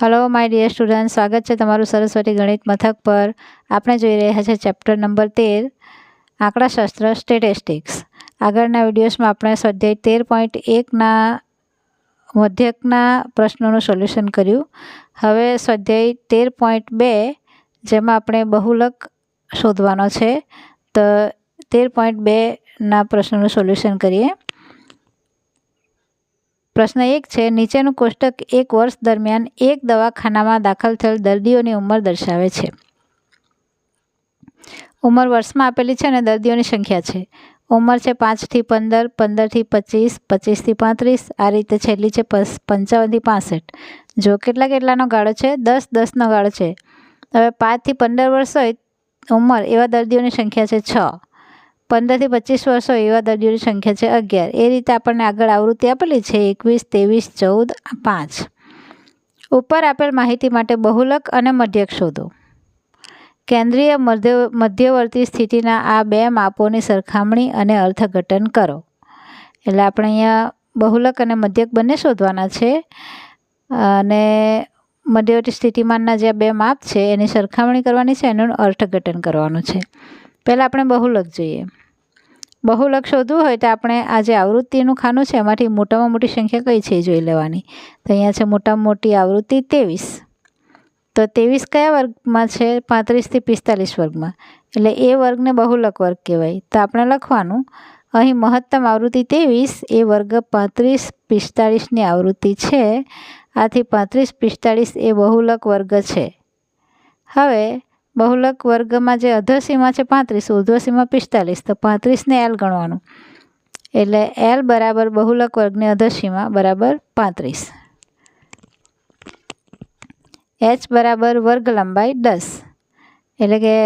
Hello my dear student સ્વાગત છે તમારું સરસ્વતી ગણિત મથક પર. આપણે જોઈ રહ્યા છે ચેપ્ટર નંબર તેર, આંકડાશાસ્ત્ર સ્ટેટિસ્ટિક્સ આગળના વિડીયોઝમાં આપણે સ્વાધ્યાય તેર પોઈન્ટ એકના મધ્યકના પ્રશ્નોનું સોલ્યુશન કર્યું. હવે સ્વાધ્યાય તેર પોઈન્ટ બે, જેમાં આપણે બહુલક શોધવાનો છે, તો તેર પોઈન્ટ બેના પ્રશ્નોનું સોલ્યુશન કરીએ. પ્રશ્ન એક છે, નીચેનું કોષ્ટક એક વર્ષ દરમિયાન એક દવાખાનામાં દાખલ થયેલ દર્દીઓની ઉંમર દર્શાવે છે. ઉંમર વર્ષમાં આપેલી છે અને દર્દીઓની સંખ્યા છે. ઉંમર છે પાંચથી પંદર પંદરથી પચીસ પચીસથી પાંત્રીસ, આ રીતે છેલ્લી છે પંચાવનથી પાસઠ. જો કેટલા કેટલાનો ગાળો છે? દસ, દસનો ગાળો છે. હવે પાંચથી પંદર વર્ષ હોય, ઉંમર એવા દર્દીઓની સંખ્યા છે છ. પંદરથી પચીસ વર્ષો એવા દર્દીઓની સંખ્યા છે અગિયાર. એ રીતે આપણને આગળ આવૃત્તિ આપેલી છે એકવીસ, ત્રેવીસ, ચૌદ, પાંચ. ઉપર આપેલ માહિતી માટે બહુલક અને મધ્યક શોધો. કેન્દ્રીય મધ્ય, મધ્યવર્તી સ્થિતિના આ બે માપોની સરખામણી અને અર્થઘટન કરો. એટલે આપણે અહીંયા બહુલક અને મધ્યક બંને શોધવાના છે. અને મધ્યવર્તી સ્થિતિમાનના જે બે માપ છે, એની સરખામણી કરવાની છે એનું અર્થઘટન કરવાનું છે. પહેલાં આપણે બહુલક જોઈએ. બહુલક શોધવું હોય તો આપણે આ જે આવૃત્તિનું ખાનું છે, એમાંથી મોટામાં મોટી સંખ્યા કઈ છે જોઈ લેવાની. તો અહીંયા છે મોટામાં મોટી આવૃત્તિ ત્રેવીસ. તો ત્રેવીસ કયા વર્ગમાં છે? પાંત્રીસથી પિસ્તાલીસ વર્ગમાં. એટલે એ વર્ગને બહુલક વર્ગ કહેવાય. તો આપણે લખવાનું, અહીં મહત્તમ આવૃત્તિ ત્રેવીસ, એ વર્ગ પાંત્રીસ પિસ્તાળીસની આવૃત્તિ છે. આથી પાંત્રીસ પિસ્તાળીસ એ બહુલક વર્ગ છે. હવે બહુલક વર્ગમાં જે અધરસીમા છે પાંત્રીસ ઉર્ધ્વસીમા પિસ્તાલીસ, તો પાંત્રીસને એલ ગણવાનું. એટલે એલ બરાબર બહુલક વર્ગની અધરસીમા બરાબર પાંત્રીસ. એચ બરાબર વર્ગ લંબાઈ દસ. એટલે કે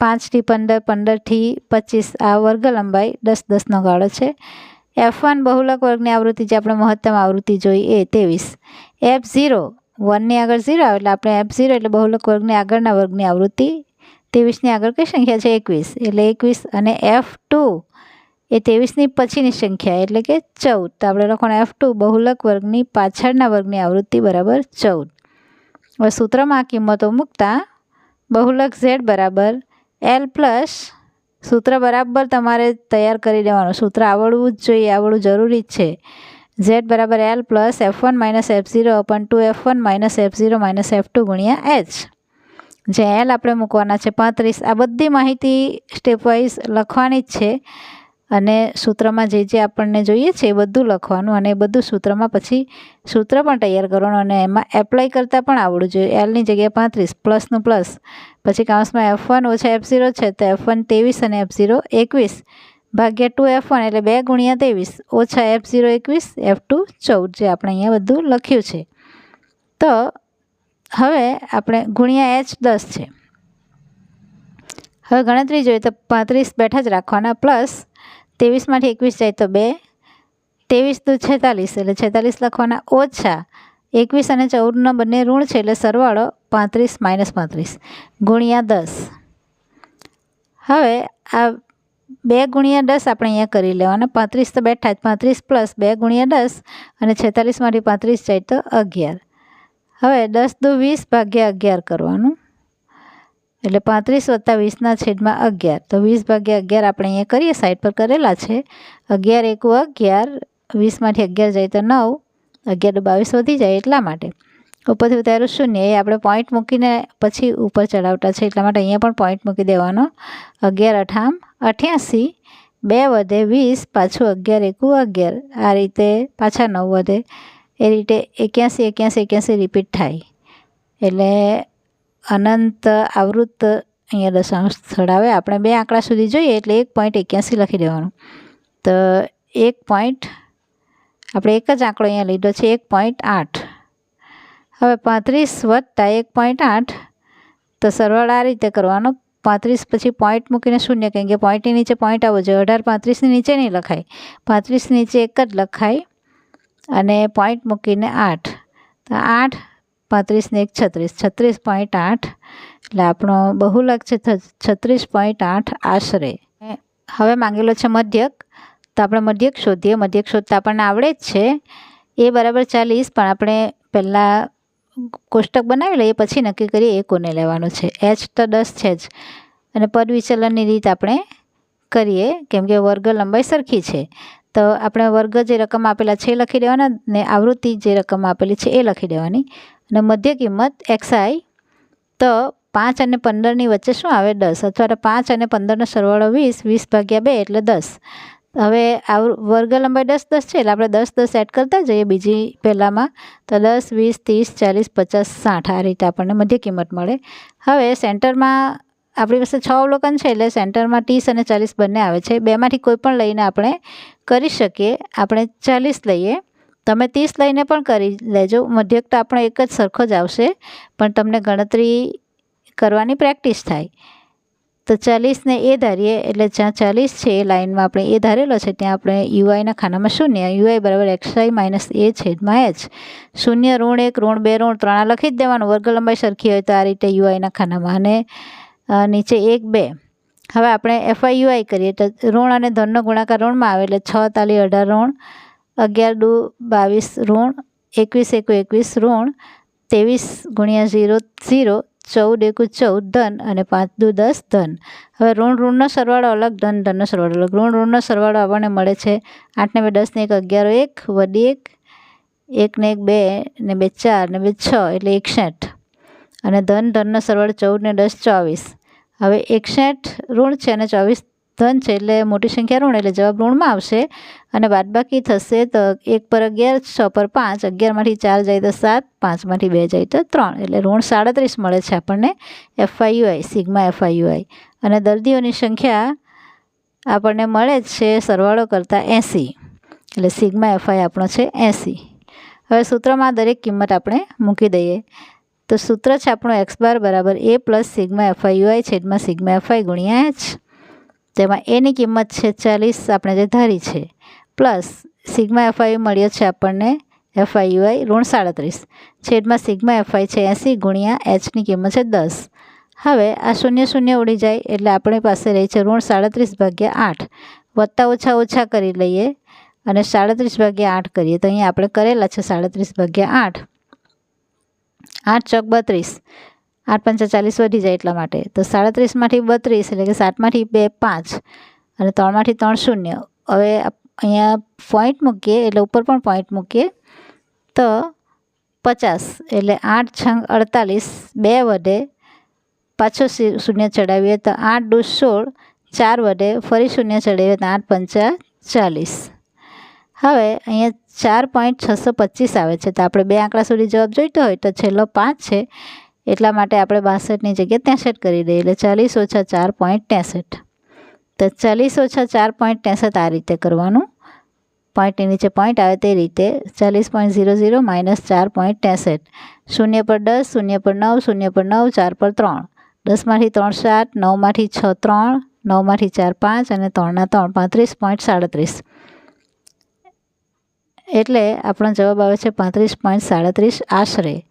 પાંચથી પંદર પંદરથી પચીસ, આ વર્ગ લંબાઈ દસ દસનો ગાળો છે. એફ વન બહુલક વર્ગની આવૃત્તિ જે આપણે મહત્તમ આવૃત્તિ જોઈ એ ત્રેવીસ. એફ ઝીરો વનની આગળ ઝીરો આવે, એટલે આપણે એફ ઝીરો એટલે બહુલક વર્ગની આગળના વર્ગની આવૃત્તિ ત્રેવીસની આગળ કઈ સંખ્યા છે? એકવીસ. એટલે એકવીસ અને એફ ટુ એ ત્રેવીસની પછીની સંખ્યા, એટલે કે ચૌદ. તો આપણે લખવાનું એફ ટુ બહુલક વર્ગની પાછળના વર્ગની આવૃત્તિ બરાબર ચૌદ. હવે સૂત્રમાં આ કિંમતો મૂકતા બહુલક ઝેડ બરાબર એલ પ્લસ સૂત્ર બરાબર તમારે તૈયાર કરી દેવાનું સૂત્ર આવડવું જ જોઈએ, આવડવું જરૂરી જ છે. ઝેડ બરાબર L plus F one minus F zero અપન two F one minus F zero minus F two ગુણ્યા એચ જે એલ આપણે મૂકવાના છે પાંત્રીસ. આ બધી માહિતી સ્ટેપવાઇઝ લખવાની જ છે. અને સૂત્રમાં જે જે આપણને જોઈએ છે એ બધું લખવાનું અને એ બધું સૂત્રમાં પછી સૂત્ર પણ તૈયાર કરવાનું અને એમાં એપ્લાય કરતાં પણ આવડવું જોઈએ. એલની જગ્યાએ પાંત્રીસ પ્લસનું પ્લસ પછી કાઉન્સમાં એફ વન ઓછા એફ ઝીરો છે તો એફ વન ત્રેવીસ અને એફ ઝીરો એકવીસ. ભાગ્યા ટુ એફ વન એટલે બે ગુણ્યા ત્રેવીસ. ઓછા એફ ઝીરો એકવીસ એફ ટુ ચૌદ જે આપણે અહીંયા બધું લખ્યું છે. તો હવે આપણે ગુણ્યા એચ દસ છે. હવે ગણતરી જોઈએ તો પાંત્રીસ બેઠા જ રાખવાના પ્લસ ત્રેવીસમાંથી એકવીસ જાય તો બે. ત્રેવીસ દુ છેતાલીસ એટલે છેતાલીસ લખવાના ઓછા એકવીસ અને ચૌદના બંને ઋણ છે એટલે સરવાળો પાંત્રીસ માઇનસ પાંત્રીસ ગુણ્યા દસ. હવે આ બે ગુણ્યા દસ આપણે અહીંયા કરી લેવાના. પાંત્રીસ તો બેઠા જ. પાંત્રીસ પ્લસ બે ગુણ્યા દસ અને છેતાલીસમાંથી પાંત્રીસ જાય તો અગિયાર. હવે દસ દુ વીસ ભાગ્યા અગિયાર કરવાનું. એટલે પાંત્રીસ વત્તા વીસના છેદમાં અગિયાર. તો વીસ ભાગ્યા અગિયાર આપણે અહીંયા કરીએ. સાઈડ પર કરેલા છે. અગિયાર એકું અગિયાર. વીસમાંથી અગિયાર જાય તો નવ. અગિયાર બાવીસ વધી જાય એટલા માટે. ઉપરથી ઉતાર્યું શૂન્ય એ આપણે પોઈન્ટ મૂકીને પછી ઉપર ચડાવતા છે. એટલા માટે અહીંયા પણ પોઈન્ટ મૂકી દેવાનો. અગિયાર, અઠામ, અઠ્યાસી, બે વધે વીસ, પાછું અગિયાર, એકુ અગિયાર. આ રીતે પાછા નવ વધે. એ રીતે એક્યાસી એક્યાસી એક્યાસી રિપીટ થાય. એટલે અનંત આવૃત્ત અહીંયા દશાંશ સ્થળ આવે. આપણે બે આંકડા સુધી જોઈએ એટલે એક પોઈન્ટ એક્યાસી લખી દેવાનું. તો એક પોઈન્ટ આપણે એક જ આંકડો અહીંયા લીધો છે. એક પોઈન્ટ આઠ. હવે પાંત્રીસ વત્તા એક પોઈન્ટ આઠ. તો સરવાળો આ રીતે કરવાનો. પાંત્રીસ પછી પોઈન્ટ મૂકીને શૂન્ય, કેમ કે પોઈન્ટની નીચે પોઈન્ટ આવવો જોઈએ. અઢાર પાંત્રીસની નીચે નહીં લખાય. પાંત્રીસ નીચે એક જ લખાય અને પોઈન્ટ મૂકીને આઠ. તો આઠ પાંત્રીસને એક છત્રીસ. છત્રીસ પોઈન્ટ આઠ. એટલે આપણો બહુલક છે છત્રીસ પોઈન્ટ આઠ આશરે. હવે માંગેલો છે મધ્યક. તો આપણે મધ્યક શોધીએ. મધ્યક શોધતા આપણને આવડે જ છે. એ બરાબર ચાલીસ, પણ આપણે પહેલાં કોષ્ટક બનાવી લઈએ, પછી નક્કી કરીએ એ કોને લેવાનું છે. એચ તો દસ છે જ. અને પદ વિચલનની રીત આપણે કરીએ, કેમ કે વર્ગ લંબાઈ સરખી છે. તો આપણે વર્ગ જે રકમ આપેલા છે લખી દેવાના ને આવૃત્તિ જે રકમ આપેલી છે એ લખી દેવાની. અને મધ્ય કિંમત એક્સઆઈ તો પાંચ અને પંદરની વચ્ચે શું આવે? દસ. અથવા તો પાંચ અને પંદરનો સરવાળો વીસ વીસ ભાગ્યા બે એટલે દસ. હવે આવ, વર્ગ લંબાઈ દસ દસ છે, એટલે આપણે દસ દસ એડ કરતા જઈએ બીજી પહેલાંમાં. તો દસ, વીસ, ત્રીસ, ચાલીસ, પચાસ, સાઠ આ રીતે આપણને મધ્ય કિંમત મળે. હવે સેન્ટરમાં આપણી પાસે છ અવલોકન છે, એટલે સેન્ટરમાં ત્રીસ અને ચાલીસ બંને આવે છે. બેમાંથી કોઈ પણ લઈને આપણે કરી શકીએ. આપણે ચાલીસ લઈએ. તમે ત્રીસ લઈને પણ કરી લેજો. મધ્યક તો આપણો એક જ સરખો જ આવશે, પણ તમને ગણતરી કરવાની પ્રેક્ટિસ થાય. તો ચાલીસને એ ધારીએ, એટલે જ્યાં ચાલીસ છે એ લાઇનમાં આપણે એ ધારેલો છે, ત્યાં આપણે યુઆઈના ખાનામાં શૂન્ય, યુઆઈ બરાબર એક્સઆઈ માઇનસ એ છેદમાં એચ. શૂન્ય, ઋણ એક, ઋણ બે, ઋણ ત્રણ લખી જ દેવાનું વર્ગ લંબાઈ સરખી હોય તો આ રીતે યુઆઈના ખાનામાં. અને નીચે એક, બે. હવે આપણે એફઆઈ યુઆઈ કરીએ, તો ઋણ અને ધનનો ગુણાકાર ઋણમાં આવે, એટલે છ, તાલી, અઢાર ઋણ, અગિયાર, દુ, બાવીસ ઋણ, એકવીસ, એકુ, એકવીસ ઋણ, ત્રેવીસ ગુણ્યા ઝીરો ઝીરો ચૌદ એકુ ચૌદ ધન અને પાંચ દુ દસ ધન. હવે ઋણ, ઋણનો સરવાળો અલગ, ધન, ધનનો સરવાળો અલગ. ઋણ, ઋણનો સરવાળો આપણને મળે છે આઠને બે દસને એક, અગિયાર, એક, વડી એક એકને એક, બે ને બે, ચાર ને બે, છ, એટલે એકસઠ. અને ધન, ધનનો સરવાળો ચૌદ ને દસ, ચોવીસ. હવે એકસઠ ઋણ છે અને ચોવીસ ધન છે એટલે મોટી સંખ્યા ઋણ એટલે જવાબ ઋણમાં આવશે. અને બાદબાકી થશે તો એક પર અગિયાર, છ પર પાંચ. અગિયારમાંથી ચાર જાય તો સાત પાંચમાંથી બે જાય તો ત્રણ. એટલે ઋણ સાડત્રીસ મળે છે આપણને એફઆઈયુઆઈ, સિગ્મા એફઆઈયુઆઈ. અને દર્દીઓની સંખ્યા આપણને મળે છે સરવાળો કરતાં એંસી. એટલે સિગ્મા એફઆઈ આપણો છે એંસી. હવે સૂત્રમાં દરેક કિંમત આપણે મૂકી દઈએ. તો સૂત્ર છે આપણું એક્સ બાર બરાબર A plus sigma F I U I છેદમાં સિગ્મા એફઆઈ ગુણ્યા એચ. તેમાં એની કિંમત છે ચાલીસ, આપણે જે ધારી છે. પ્લસ સિગ્મા એફઆઈ મળ્યો છે આપણને એફઆઈ યુઆઈ ઋણ સાડત્રીસ. છેદમાં સિગ્મા એફઆઈ છે એંસી ગુણ્યા એચની કિંમત છે દસ. હવે આ શૂન્ય શૂન્ય ઉડી જાય એટલે આપણી પાસે રહી છે ઋણ સાડત્રીસ ભાગ્યા આઠ. વત્તા ઓછા ઓછા કરી લઈએ અને સાડત્રીસ ભાગ્યા આઠ કરીએ તો અહીંયા આપણે કરેલા છે સાડત્રીસ ભાગ્યા આઠ. આઠ ચોક બત્રીસ. આઠ પંચા ચાલીસ વધી જાય એટલા માટે. તો સાડત્રીસમાંથી બત્રીસ એટલે કે સાતમાંથી બે પાંચ અને ત્રણમાંથી ત્રણ શૂન્ય. હવે અહીંયા પોઈન્ટ મૂકીએ, એટલે ઉપર પણ પોઈન્ટ મૂકીએ. તો પચાસ એટલે આઠ છંગ અડતાલીસ, બે વડે પાછો શૂન્ય ચડાવીએ તો આઠ દુ સોળ, ચાર વડે ફરી શૂન્ય ચડાવીએ તો આઠ પંચા ચાલીસ. હવે અહીંયા ચાર પોઈન્ટ છસો પચીસ આવે છે. તો આપણે બે આંકડા સુધી જવાબ જોઈતો હોય તો છેલ્લો પાંચ છે. એટલા માટે આપણે બાસઠની જગ્યાએ ત્રેસઠ કરી દઈએ. એટલે ચાલીસ ઓછા ચાર પોઈન્ટ ત્રેસઠ. તો ચાલીસ ઓછા ચાર પોઈન્ટ ત્રેસઠ આ રીતે કરવાનું. પોઈન્ટની નીચે પોઈન્ટ આવે તે રીતે ચાલીસ પોઈન્ટ ઝીરો ઝીરો માઇનસ ચાર પોઈન્ટ ત્રેસઠ. શૂન્ય પર દસ, શૂન્ય પર નવ, શૂન્ય પર નવ, ચાર પર ત્રણ. દસમાંથી ત્રણ સાત, નવમાંથી છ ત્રણ, નવમાંથી ચાર પાંચ અને ત્રણના ત્રણ પાંત્રીસ પોઈન્ટ સાડત્રીસ. એટલે આપણો જવાબ આવે છે પાંત્રીસ પોઈન્ટ સાડત્રીસ આશરે.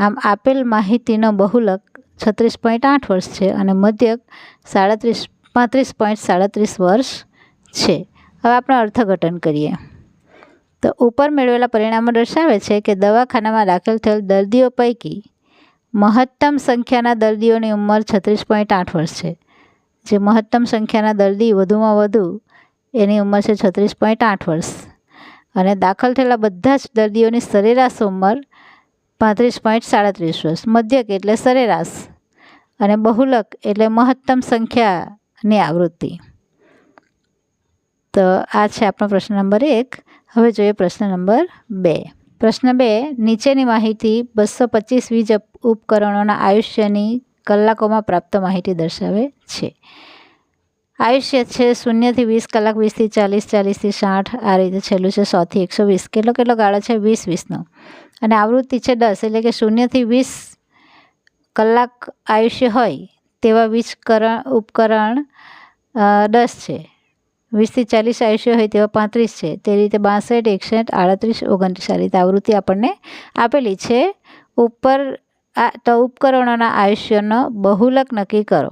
આમ આપેલ માહિતીનો બહુલક છત્રીસ પોઈન્ટ આઠ વર્ષ છે અને મધ્યક સાડત્રીસ, પાંત્રીસ પોઈન્ટ સાડત્રીસ વર્ષ છે. હવે આપણે અર્થઘટન કરીએ. તો ઉપર મેળવેલા પરિણામો દર્શાવે છે કે દવાખાનામાં દાખલ થયેલ દર્દીઓ પૈકી મહત્તમ સંખ્યાના દર્દીઓની ઉંમર છત્રીસ પોઈન્ટ આઠ વર્ષ છે. જે મહત્તમ સંખ્યાના દર્દી વધુમાં વધુ, એની ઉંમર છે છત્રીસ પોઈન્ટ આઠ વર્ષ. અને દાખલ થયેલા બધા જ દર્દીઓની સરેરાશ ઉંમર પાંત્રીસ પોઈન્ટ સાડત્રીસ વર્ષ, મધ્યક એટલે સરેરાશ અને બહુલક એટલે મહત્તમ સંખ્યાની આવૃત્તિ. તો આ છે આપણો પ્રશ્ન નંબર એક. હવે જોઈએ પ્રશ્ન નંબર બે. પ્રશ્ન બે, નીચેની માહિતી બસો પચીસ વીજ ઉપકરણોના આયુષ્યની કલાકોમાં પ્રાપ્ત માહિતી દર્શાવે છે. આયુષ્ય છે શૂન્યથી વીસ કલાક, વીસથી ચાલીસ, ચાલીસથી સાઠ, આ રીતે છેલ્લું છે સોથી એકસો વીસ. કેટલો કેટલો ગાળો છે? વીસ, વીસનો. અને આવૃત્તિ છે દસ, એટલે કે શૂન્યથી વીસ કલાક આયુષ્ય હોય તેવા વીજકરણ ઉપકરણ દસ છે. વીસથી ચાલીસ આયુષ્ય હોય તેવા પાંત્રીસ છે. તે રીતે બાસઠ, એકસઠ, આડત્રીસ, ઓગણત્રીસ, આ રીતે આવૃત્તિ આપણને આપેલી છે. ઉપર આ, તો ઉપકરણોના આયુષ્યનો બહુલક નક્કી કરો.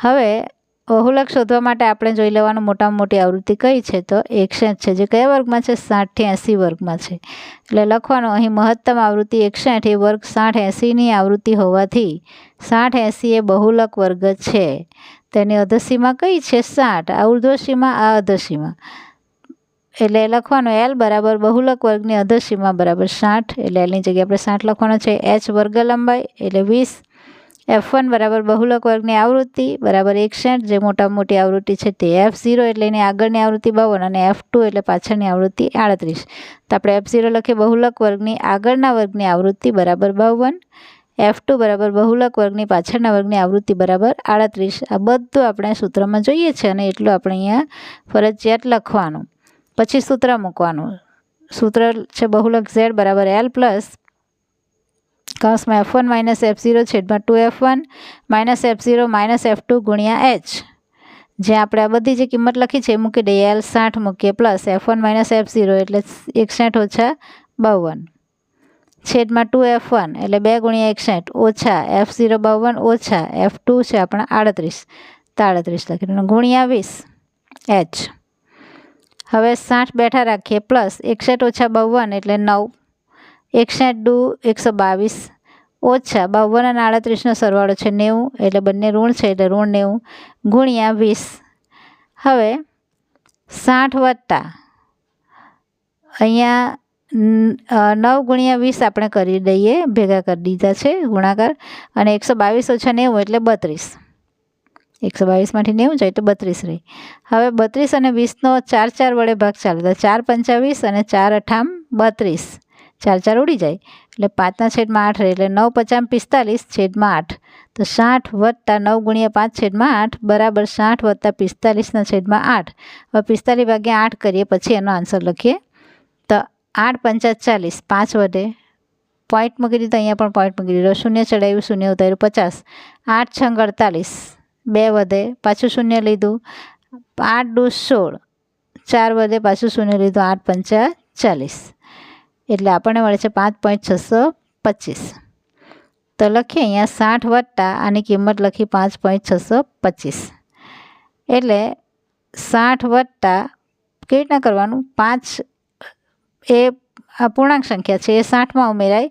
હવે બહુલક શોધવા માટે આપણે જોઈ લેવાનું મોટામાં મોટી આવૃત્તિ કઈ છે તો એકસો છે જે કયા વર્ગમાં છે? સાઠથી એંસી વર્ગમાં છે. એટલે લખવાનું અહીં મહત્તમ આવૃત્તિ એકસો એ વર્ગ સાઠ એંસીની આવૃત્તિ હોવાથી સાઠ એંસી એ બહુલક વર્ગ છે. તેની અધસીમાં કઈ છે? સાઠ. આ ઉર્ધ્વસીમા, આ અધસીમાં. એટલે લખવાનું એલ બરાબર બહુલક વર્ગની અધસીમા બરાબર સાઠ. એટલે એલની જગ્યાએ આપણે સાઠ લખવાનું છે. એચ વર્ગ લંબાઈ એટલે વીસ એફ વન બરાબર બહુલક વર્ગની આવૃત્તિ, બરાબર એકસઠ જે મોટામાં મોટી આવૃત્તિ છે તે એફ ઝીરો એટલે એની આગળની આવૃત્તિ બાવન અને એફ ટુ એટલે પાછળની આવૃત્તિ આડત્રીસ. તો આપણે એફ ઝીરો લખીએ બહુલક વર્ગની આગળના વર્ગની આવૃત્તિ બરાબર બાવન એફ ટુ બરાબર બહુલક વર્ગની પાછળના વર્ગની આવૃત્તિ બરાબર આડત્રીસ. આ બધું આપણે સૂત્રમાં જોઈએ છે અને એટલું આપણે અહીંયા ફરજિયાત લખવાનું. પછી સૂત્ર મૂકવાનું. સૂત્ર છે બહુલક ઝેડ બરાબર એલ પ્લસ કૌંસમાં F one minus F zero છેદમાં two F one minus F zero minus F two ગુણ્યા એચ જે આપણે આ બધી જે કિંમત લખી છે એ મૂકી દઈએ એલ સાઠ મૂકીએ plus F one minus F zero એટલે એકસઠ ઓછા બાવન. છેદમાં ટુ એફ વન એટલે બે ગુણ્યા એકસઠ ઓછા એફ ઝીરો બાવન ઓછા એફ ટુ છે આપણા આડત્રીસ. તો આડત્રીસ લખીને ગુણ્યા વીસ એચ હવે સાઠ બેઠા રાખીએ પ્લસ એકસઠ ઓછા બાવન એટલે નવ. એકસઠ દુ, એકસો બાવીસ. ઓછા બાવન અને આડત્રીસનો સરવાળો છે નેવું, એટલે બંને ઋણ છે, એટલે ઋણ નેવું ગુણ્યા વીસ. હવે સાઠ વત્તા અહીંયા નવ ગુણ્યા વીસ આપણે કરી દઈએ, ભેગા કરી દીધા છે ગુણાકાર, અને એકસો બાવીસ ઓછા નેવું એટલે બત્રીસ. એકસો બાવીસમાંથી નેવું જાય તો બત્રીસ રહી. હવે બત્રીસ અને વીસનો ચાર ચાર વડે ભાગ ચાલતા ચાર પંચાવીસ અને ચાર અઠામ બત્રીસ. ચાર ચાર ઉડી જાય. એટલે પાંચના છેદમાં આઠ રહે. એટલે નવ પચામ પિસ્તાલીસ છેદમાં આઠ. તો સાઠ વત્તા નવ ગુણ્યા પાંચ છેદમાં આઠ બરાબર સાઠ વત્તા પિસ્તાલીસના છેદમાં આઠ. હવે પિસ્તાલીસ ભાગ્યા આઠ કરીએ પછી એનો આન્સર લખીએ. તો આઠ પંચા ચાલીસ, પાંચ વધે. પોઈન્ટ મૂકી દીધો અહીંયા પણ પોઈન્ટ મૂકી દીધો. શૂન્ય ચડાવ્યું શૂન્ય ઉતાર્યું, પચાસ. આઠ છંગ અડતાલીસ, બે વધે. પાછું શૂન્ય લીધું. આઠ દુ સોળ, ચાર વધે. પાછું શૂન્ય લીધું. આઠ પંચા ચાલીસ. એટલે આપણને મળે છે પાંચ પોઈન્ટ છસો પચીસ. તો લખીએ અહીંયા સાઠ વત્તા આની કિંમત લખી પાંચ પોઈન્ટ છસો પચીસ. એટલે સાઠ વત્તા કેવી રીતના કરવાનું? પાંચ એ આ પૂર્ણાંક સંખ્યા છે એ સાઠમાં ઉમેરાય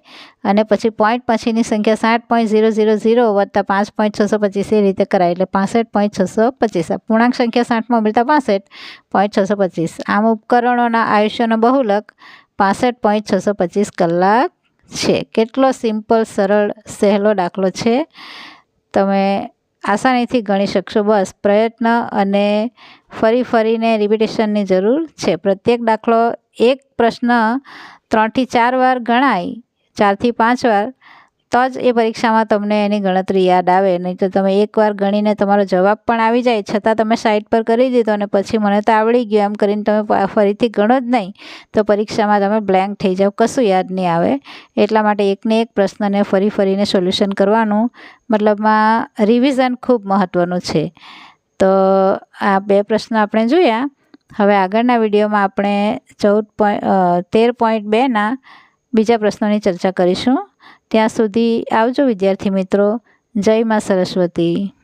અને પછી પોઈન્ટ પછીની સંખ્યા સાઠ પોઈન્ટ ઝીરો ઝીરો ઝીરો વત્તા પાંચ પોઈન્ટ છસો પચીસ એ રીતે કરાય એટલે પાસઠ પોઈન્ટ છસો પચીસ. આ પૂર્ણાંક સંખ્યા સાઠમાં ઉમેરતા પાસઠ પોઈન્ટ છસો પચીસ. આમ ઉપકરણોના આયુષ્યનો બહુલક પાસઠ પોઈન્ટ છસો પચીસ કલાક છે. કેટલો સિમ્પલ સરળ, સહેલો દાખલો છે. તમે આસાનીથી ગણી શકશો. બસ, પ્રયત્ન અને ફરી ફરીને રિપિટેશનની જરૂર છે. પ્રત્યેક દાખલો એક પ્રશ્ન ત્રણથી ચાર વાર ગણાય. ચારથી પાંચ વાર તો જ એ પરીક્ષામાં તમને એની ગણતરી યાદ આવે. નહીં તો તમે એકવાર ગણીને તમારો જવાબ પણ આવી જાય, છતાં તમે સાઈડ પર કરી દીધો અને પછી મને તો આવડી ગયું. એમ કરીને તમે ફરીથી ગણો જ નહીં. તો પરીક્ષામાં તમે બ્લેન્ક થઈ જાઓ. કશું યાદ નહીં આવે. એટલા માટે એકને એક પ્રશ્નને ફરી ફરીને સોલ્યુશન કરવાનું મતલબમાં રિવિઝન ખૂબ મહત્ત્વનું છે. તો આ બે પ્રશ્ન આપણે જોયા. હવે આગળના વિડીયોમાં આપણે ચૌદ પોઈન્ટ તેર પોઈન્ટ બેના બીજા પ્રશ્નોની ચર્ચા કરીશું. ત્યાં સુધી આવજો વિદ્યાર્થી મિત્રો. જય મા સરસ્વતી.